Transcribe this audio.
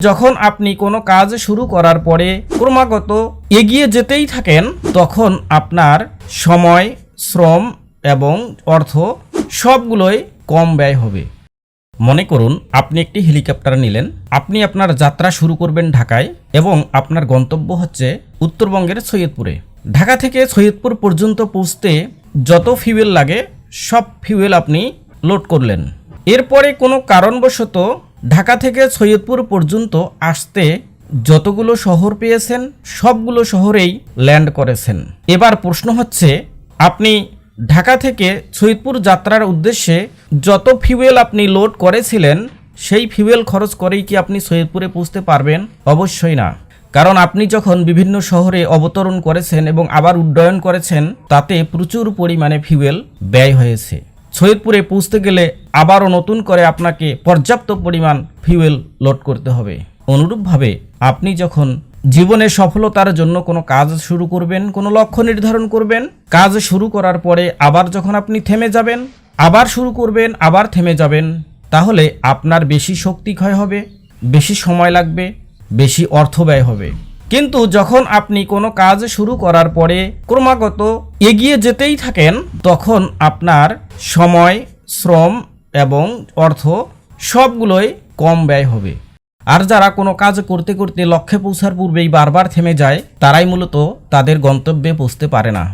যখন আপনি কোনো কাজ শুরু করার পরে ক্রমাগত এগিয়ে যেতেই থাকেন, তখন আপনার সময়, শ্রম এবং অর্থ সবগুলোই কম ব্যয় হবে। মনে করুন, আপনি একটি হেলিকপ্টার নিলেন, আপনি আপনার যাত্রা শুরু করবেন ঢাকায় এবং আপনার গন্তব্য হচ্ছে উত্তরবঙ্গের সৈয়দপুরে। ঢাকা থেকে সৈয়দপুর পর্যন্ত পৌঁছতে যত ফিউয়েল লাগে, সব ফিউয়েল আপনি লোড করলেন। এরপরে কোনো কারণবশত ঢাকা থেকে সৈয়দপুর পর্যন্ত আসতে যতগুলো শহর পেয়েছেন, সবগুলো শহরেই ল্যান্ড করেছেন। এবার প্রশ্ন হচ্ছে, আপনি ঢাকা থেকে সৈয়দপুর যাত্রার উদ্দেশ্যে যত ফিউয়েল আপনি লোড করেছিলেন, সেই ফিউয়েল খরচ করেই কি আপনি সৈয়দপুরে পৌঁছতে পারবেন? অবশ্যই না। কারণ আপনি যখন বিভিন্ন শহরে অবতরণ করেছেন এবং আবার উড্ডয়ন করেছেন, তাতে প্রচুর পরিমাণে ফিউয়েল ব্যয় হয়েছে। সৈয়দপুরে পৌঁছতে গেলে আবারও নতুন করে আপনাকে পর্যাপ্ত পরিমাণ ফিউয়েল লোড করতে হবে। অনুরূপভাবে আপনি যখন জীবনে সফলতার জন্য কোনো কাজ শুরু করবেন, কোনো লক্ষ্য নির্ধারণ করবেন, কাজ শুরু করার পরে আবার যখন আপনি থেমে যাবেন, আবার শুরু করবেন, আবার থেমে যাবেন, তাহলে আপনার বেশি শক্তি ক্ষয় হবে, বেশি সময় লাগবে, বেশি অর্থ ব্যয় হবে। কিন্তু যখন আপনি কোনো কাজ শুরু করার পরে ক্রমাগত এগিয়ে যেতেই থাকেন, তখন আপনার সময়, শ্রম এবং অর্থ সবগুলোই কম ব্যয় হবে। আর যারা কোনো কাজ করতে করতে লক্ষ্যে পৌঁছার পূর্বেই বারবার থেমে যায়, তারাই মূলত তাদের গন্তব্যে পৌঁছতে পারে না।